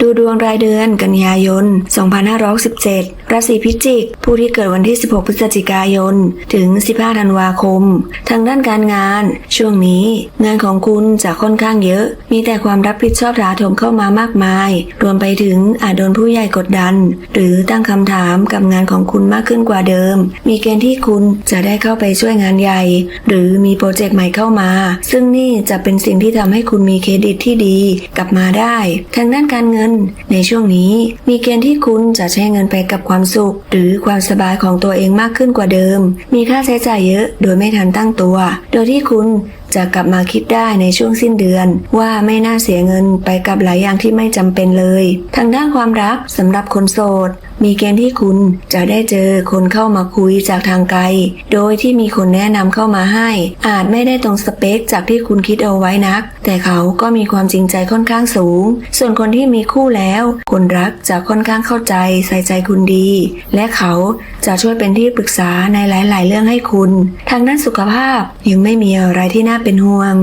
ดูดวงรายเดือนกันยายน 2567ราศีพิจิก ผู้ที่เกิดวันที่ 16 พฤศจิกายน ถึง 15 ธันวาคม ทางด้านการงาน ช่วงนี้ งานของคุณจะค่อนข้างเยอะ มีแต่ความรับผิดชอบถาโถมเข้ามามากมาย รวมไปถึงอาจโดนผู้ใหญ่กดดัน หรือตั้งคำถามกับงานของคุณมากขึ้นกว่าเดิม มีเกณฑ์ที่คุณจะได้เข้าไปช่วยงานใหญ่ หรือมีโปรเจกต์ใหม่เข้ามา ซึ่งนี่จะเป็นสิ่งที่ทำให้คุณมีเครดิตที่ดี กลับมาได้ ทางด้านการเงิน ในช่วงนี้ มีเกณฑ์ที่คุณจะใช้เงินไปกับความความสุข หรือความสบายของตัวเองมากขึ้นกว่าเดิม มีค่าใช้จ่ายเยอะโดยไม่ทันตั้งตัว โดยที่คุณจะกลับมาคิดได้ในช่วงสิ้นเดือน ว่าไม่น่าเสียเงินไปกับหลายอย่างที่ไม่จำเป็นเลย ทางด้านความรักสำหรับคนโสด มีเกณฑ์ที่คุณจะได้เจอคนเข้ามาคุยจากทางไกล โดยที่มีคนแนะนำเข้ามาให้ อาจไม่ได้ตรงสเปคจากที่คุณคิดเอาไว้นัก แต่เขาก็มีความจริงใจค่อนข้างสูง ส่วนคนที่มีคู่แล้ว คนรักจะค่อนข้างเข้าใจใส่ใจคุณดี และเขาจะช่วยเป็นที่ปรึกษาในหลาย ๆ เรื่องให้คุณ ทางด้านสุขภาพยังไม่มีอะไรที่น่าเป็นห่วง